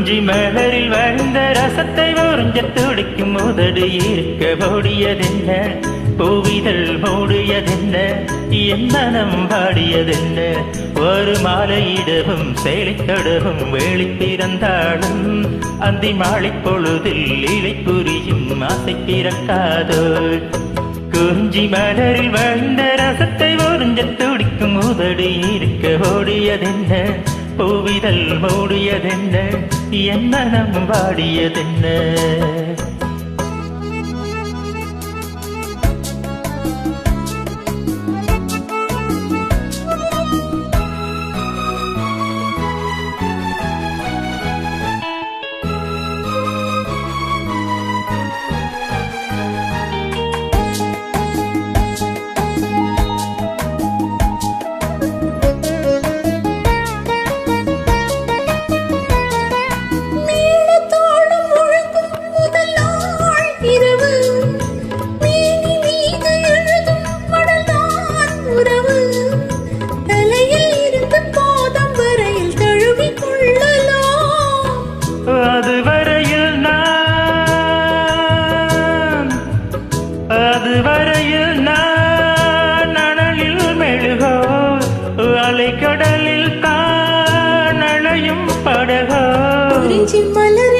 குறிஞ்சி மலரில் வாழ்ந்த ரசத்தை உறிஞ்ச துடிக்கும் உதடு இருக்க ஓடியதென்ன? பூவிதழ் மூடியதென்ன? என் மனம் பாடியதென்ன? ஒரு மாலையிடவும் செயலித்தடவும் வேளி பிறந்தாலும் அந்தி மாலை பொழுதில் இலை புரியும் ஆசை பிறக்காதோ. குறிஞ்சி மலரில் வாழ்ந்த ரசத்தை உறிஞ்ச துடிக்கும் உதடு இருக்க ஓடியதென்ன? பூவிதழ் மூடியதென்ன? என் மனம் வாடியதென்ன? குறிஞ்சி மலரில்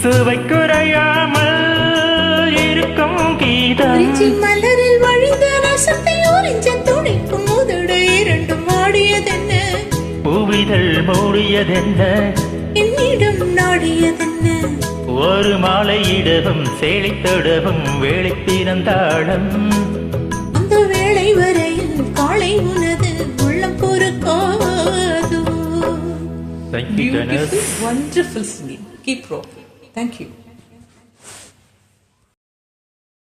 சுவை குறையாமல் இருக்கும் கீதம் மலரில் வழிந்த ரசத்தை உறிஞ்ச துடிக்கும் உதடு இரண்டும் ஆடியதென்ன பூவிதழ் மூடியதென்ன என்னிடம் நாடியதென்ன ஒரு மாலையிடவும் சேலைத்தொடவும் வேலை பிறந்தாளம் அந்த வேளை வரையில் காலை உனது உள்ளம் பொறுக்காதோ Thank you. Beautiful, wonderful singing. Keep rocking. Thank you.